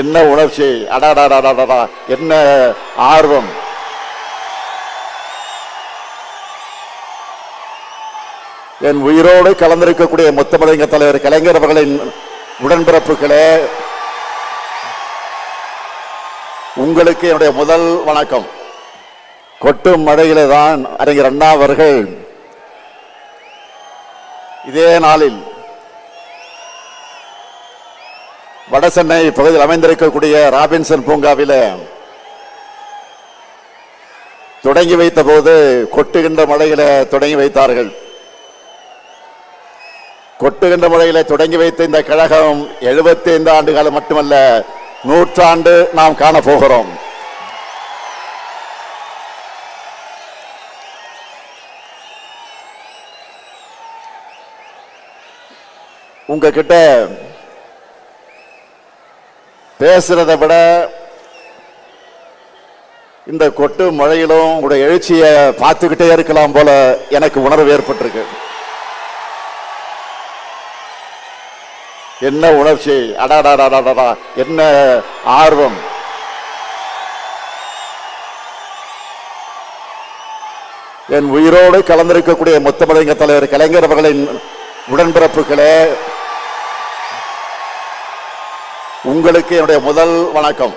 என்ன உணர்ச்சி? அடாடாடாடாடா. என்ன ஆர்வம்? என் உயிரோடு கலந்திருக்கக்கூடிய முத்தமிழங்க தலைவர் கலைஞர் அவர்களின் உடன்பிறப்புகளே உங்களுக்கு என்னுடைய முதல் வணக்கம். கொட்டும் மழையிலே தான் அறிஞர் அண்ணா அவர்கள் இதே நாளில் வடசென்னை பகுதியில் அமைந்திருக்கக்கூடிய ராபின்சன் பூங்காவில் தொடங்கி வைத்த போது கொட்டுகின்ற மழையில தொடங்கி வைத்தார்கள். கொட்டுகின்ற மழையில தொடங்கி வைத்த இந்த கழகம் 75 ஆண்டு காலம் மட்டுமல்ல நூற்றாண்டு நாம் காண போகிறோம் உங்ககிட்ட பேசுறத விட இந்த கொட்டு மழையிலும் உங்களுடைய எழுச்சியை பார்த்துக்கிட்டே இருக்கலாம் போல எனக்கு உணர்வு ஏற்பட்டிருக்கு. என்ன உணர்ச்சி? அடாடாடாடாடா. என்ன ஆர்வம்? என் உயிரோடு கலந்திருக்கக்கூடிய முத்தமிழங்க தலைவர் கலைஞர் அவர்களின் உடன்பிறப்புகளே உங்களுக்கு என்னுடைய முதல் வணக்கம்.